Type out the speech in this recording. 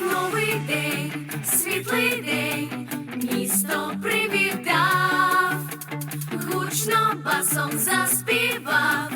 новий день, світлий день, місто привітав, гучно басом заспівав,